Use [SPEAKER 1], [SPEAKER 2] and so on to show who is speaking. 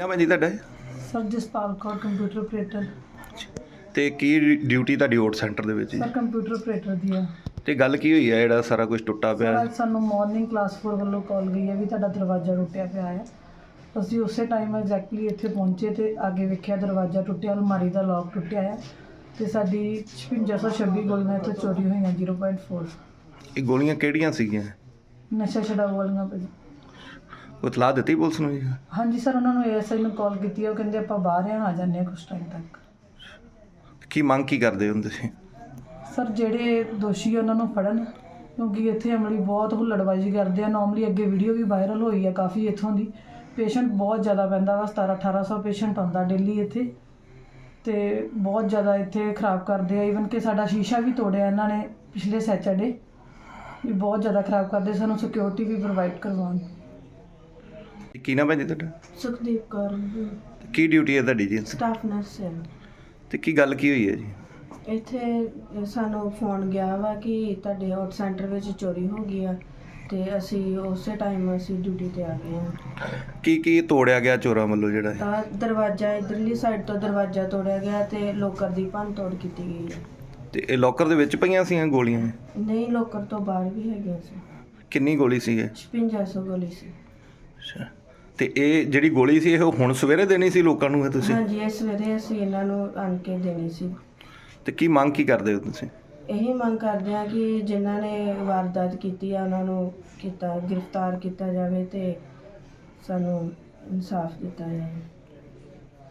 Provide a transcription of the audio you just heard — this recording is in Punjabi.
[SPEAKER 1] ਨਾਮ ਹੈ ਜੀ ਤੁਹਾਡਾ?
[SPEAKER 2] Sir Jaspal Kaur computer operator
[SPEAKER 1] ਤੇ ਕੀ ਡਿਊਟੀ ਤੁਹਾਡੀ ਓਟ ਸੈਂਟਰ ਦੇ ਵਿੱਚ ਜੀ?
[SPEAKER 2] ਸਰ ਕੰਪਿਊਟਰ ਆਪਰੇਟਰ ਦੀ ਆ।
[SPEAKER 1] ਤੇ ਗੱਲ ਕੀ ਹੋਈ ਹੈ ਜਿਹੜਾ ਸਾਰਾ ਕੁਝ ਟੁੱਟਾ ਪਿਆ?
[SPEAKER 2] ਸਰ? ਅੱਜ ਸਾਨੂੰ ਮਾਰਨਿੰਗ ਕਲਾਸ 4 ਵੱਲੋਂ ਕਾਲ ਗਈ ਹੈ ਵੀ ਤੁਹਾਡਾ ਦਰਵਾਜ਼ਾ ਟੁੱਟਿਆ ਪਿਆ ਹੈ ਅਸੀਂ ਉਸੇ ਟਾਈਮ ਐਗਜ਼ੈਕਟਲੀ ਇੱਥੇ ਪਹੁੰਚੇ ਤੇ ਅੱਗੇ ਵੇਖਿਆ ਦਰਵਾਜ਼ਾ ਟੁੱਟਿਆ ਅਲਮਾਰੀ ਦਾ ਲੌਕ ਟੁੱਟਿਆ ਹੈ ਤੇ ਸਾਡੀ 5626 ਗੋਲੀਆਂ ਇੱਥੇ ਚੋਰੀ ਹੋਈਆਂ 0.4
[SPEAKER 1] ਇਹ ਗੋਲੀਆਂ ਕਿਹੜੀਆਂ ਸੀਗੀਆਂ?
[SPEAKER 2] ਨਸ਼ਾ ਛਡਾਊ ਵਾਲੀਆਂ ਭਾਜੀ।
[SPEAKER 1] ਉਹ ਇਤਲਾਹ ਦਿੱਤੀ ਪੁਲਿਸ ਨੂੰ ਜੀ?
[SPEAKER 2] ਹਾਂਜੀ ਸਰ ਉਹਨਾਂ ਨੂੰ ਏਐਸਆਈ ਨੂੰ ਕਾਲ ਕੀਤੀ ਹੈ ਉਹ ਕਹਿੰਦੇ ਆਪਾਂ ਬਾਹਰ ਆ ਆ ਜਾਂਦੇ ਹਾਂ ਕੁਝ ਟਾਈਮ ਤੱਕ।
[SPEAKER 1] ਕੀ ਮੰਗ ਕੀ ਕਰਦੇ ਹੋ ਤੁਸੀਂ?
[SPEAKER 2] ਸਰ ਜਿਹੜੇ ਦੋਸ਼ੀ ਆ ਉਹਨਾਂ ਨੂੰ ਫੜਨ। ਕਿਉਂਕਿ ਇੱਥੇ ਅਮਲੀ ਬਹੁਤ ਹੁੱਲੜਬਾਜ਼ੀ ਕਰਦੇ ਆ। ਨਾਰਮਲੀ ਅੱਗੇ ਵੀਡੀਓ ਵੀ ਵਾਇਰਲ ਹੋਈ ਆ ਕਾਫੀ ਇੱਥੋਂ ਦੀ। ਪੇਸ਼ੈਂਟ ਬਹੁਤ ਜ਼ਿਆਦਾ ਪੈਂਦਾ ਵਾ। 17 1800 ਪੇਸ਼ੈਂਟ ਆਉਂਦਾ ਡੇਲੀ ਇੱਥੇ। ਤੇ ਬਹੁਤ ਜ਼ਿਆਦਾ ਇੱਥੇ ਖਰਾਬ ਕਰਦੇ ਆ। ਈਵਨ ਕਿ ਸਾਡਾ ਸ਼ੀਸ਼ਾ ਵੀ ਤੋੜਿਆ ਇਹਨਾਂ ਨੇ ਪਿਛਲੇ ਸੈਚਰਡੇ ਵੀ ਬਹੁਤ ਜ਼ਿਆਦਾ ਖਰਾਬ ਕਰਦੇ। ਸਾਨੂੰ ਸਿਕਿਉਰਿਟੀ ਵੀ ਪ੍ਰੋਵਾਈਡ ਕਰਵਾਉਣ।
[SPEAKER 1] ਕੀ ਨਾਮ ਹੈ ਜੀ ਤੁਹਾਡਾ?
[SPEAKER 2] ਸੁਖਦੀਪ ਕੌਰ।
[SPEAKER 1] ਕੀ ਡਿਊਟੀ ਹੈ ਤੁਹਾਡੀ ਜੀ?
[SPEAKER 2] ਸਟਾਫ ਨਰਸ ਹੈ।
[SPEAKER 1] ਤੇ ਕੀ ਗੱਲ ਕੀ ਹੋਈ ਹੈ ਜੀ?
[SPEAKER 2] ਇੱਥੇ ਸਾਨੂੰ ਫੋਨ ਗਿਆ ਵਾ ਕਿ ਤੁਹਾਡੇ ਆਊਟ ਸੈਂਟਰ ਵਿੱਚ ਚੋਰੀ ਹੋ ਗਈ ਆ ਤੇ ਅਸੀਂ ਉਸੇ ਟਾਈਮ ਅਸੀਂ ਡਿਊਟੀ ਤੇ ਆ ਗਏ ਹਾਂ।
[SPEAKER 1] ਕੀ ਕੀ ਤੋੜਿਆ ਗਿਆ ਚੋਰਾਂ ਵੱਲੋਂ ਜਿਹੜਾ?
[SPEAKER 2] ਤਾਂ ਦਰਵਾਜ਼ਾ ਇਧਰਲੀ ਸਾਈਡ ਤੋਂ ਦਰਵਾਜ਼ਾ ਤੋੜਿਆ ਗਿਆ ਤੇ ਲੋਕਰ ਦੀ ਭੰਨ ਤੋੜ ਕੀਤੀ ਗਈ ਹੈ
[SPEAKER 1] ਤੇ ਇਹ ਲੋਕਰ ਦੇ ਵਿੱਚ ਪਈਆਂ ਸੀਆਂ ਗੋਲੀਆਂ?
[SPEAKER 2] ਨਹੀਂ ਲੋਕਰ ਤੋਂ ਬਾਹਰ ਵੀ ਹੈਗੀਆਂ ਸੀ।
[SPEAKER 1] ਕਿੰਨੀ ਗੋਲੀ ਸੀ ਇਹ
[SPEAKER 2] 5600 ਗੋਲੀ ਸੀ।
[SPEAKER 1] ਅੱਛਾ। ਤੇ ਇਹ ਜਿਹੜੀ ਗੋਲੀ ਸੀ ਇਹ ਹੁਣ ਸਵੇਰੇ ਦੇਣੀ ਸੀ ਲੋਕਾਂ ਨੂੰ ਇਹ ਤੁਸੀਂ?
[SPEAKER 2] ਹਾਂਜੀ ਇਹ ਸਵੇਰੇ ਅਸੀਂ ਇਹਨਾਂ ਨੂੰ ਆਣ ਕੇ ਦੇਣੀ ਸੀ।
[SPEAKER 1] ਤੇ ਕੀ ਮੰਗ ਕੀ ਕਰਦੇ ਹੋ ਤੁਸੀਂ?
[SPEAKER 2] ਇਹੀ ਮੰਗ ਕਰਦੇ ਆ ਕਿ ਜਿਨ੍ਹਾਂ ਨੇ ਵਾਰਦਾਤ ਕੀਤੀ ਆ ਉਹਨਾਂ ਨੂੰ ਕੀਤਾ ਗ੍ਰਿਫਤਾਰ ਕੀਤਾ ਜਾਵੇ ਤੇ ਸਾਨੂੰ ਇਨਸਾਫ ਦਿੱਤਾ ਜਾਵੇ।